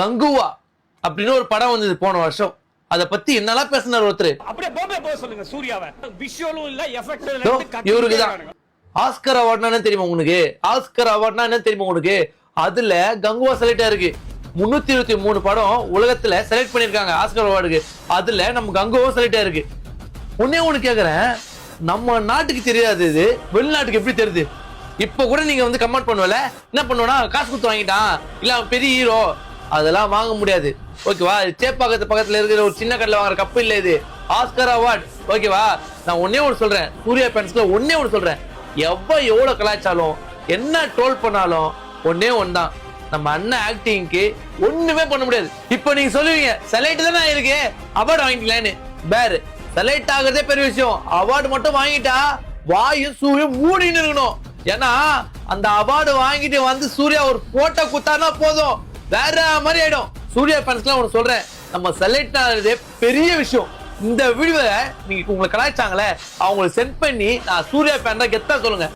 கங்குவா அப்படின்னு ஒரு படம் வந்தது போன வருஷம். அதை பத்தி என்னெல்லாம் பேசினார் ஒருத்தர்? அப்படியே பாம்பே போக சொல்லுங்க சூர்யாவை. விஷுவலும் இல்ல எஃபெக்ட் இதோ, இவருக்கு தான் ஆஸ்கர் அவார்ட்னா என்ன தெரியுமா உனக்கு? ஆஸ்கர் அவார்ட்னா என்ன தெரியுமா உனக்கு? அதுல கங்குவா செலக்டா இருக்கு முன்னூத்தி இருபத்தி மூணு படம் உலகத்துல செலக்ட் பண்ணிருக்காங்க ஆஸ்கர் அவார்டுக்கு அதுல நம்ம கங்குவா செலக்டா இருக்கு உன்னே ஒண்ணு கேக்குறேன். நம்ம நாட்டுக்கு தெரியாது இது. வெளிநாட்டுக்கு எப்படி தெரியுது? இப்ப கூட நீங்க வந்து கமெண்ட் பண்ணுவல. என்ன பண்ணுவனா? காசு கொடுத்து வாங்கிட்டான். இல்ல பெரிய ஹீரோ அதெல்லாம் வாங்க முடியாது. ஓகேவா சேப்பாக்கத்து பக்கத்துல இருக்கிற ஒரு சின்ன கடையில் வாங்குற கப்பு இல்ல இது. ஆஸ்கர் அவார்ட் ஓகேவா நான் ஒன்னே ஒன்று சொல்றேன். சூர்யா பேன்ஸ்ல ஒன்னே ஒன்று சொல்றேன். எவ்வளோ எவ்வளோ கலாய்ச்சாலும் என்ன ட்ரோல் பண்ணாலும் ஒன்னே ஒன்று தான் நம்ம அண்ணன் ஆக்டிங்க்கு ஒண்ணுமே பண்ண முடியாது. இப்போ நீங்க சொல்லுவீங்க செலைட் தானே இருக்கு அவார்டு வாங்கிக்கலான்னு பேரு செலைட் ஆகுறதே பெரிய விஷயம். அவார்டு மட்டும் வாங்கிட்டா வாயும் சூரியும் மூடின்னு இருக்கணும். ஏன்னா அந்த அவார்டு வாங்கிட்டு வந்து சூர்யா ஒரு போட்டோ குத்தானா போதும். வேற மாதிரி ஆயிடும். சூர்யா ஃபேன்ஸ்லாம் ஒன்று சொல்றேன். நம்ம செலக்ட் ஆகுறதே பெரிய விஷயம். இந்த வீடியோவை நீங்க உங்களை கலாய்ச்சாங்களே அவங்களுக்கு சென்ட் பண்ணி நான் சூர்யா ஃபேன் தான் கெத்தா சொல்லுங்க.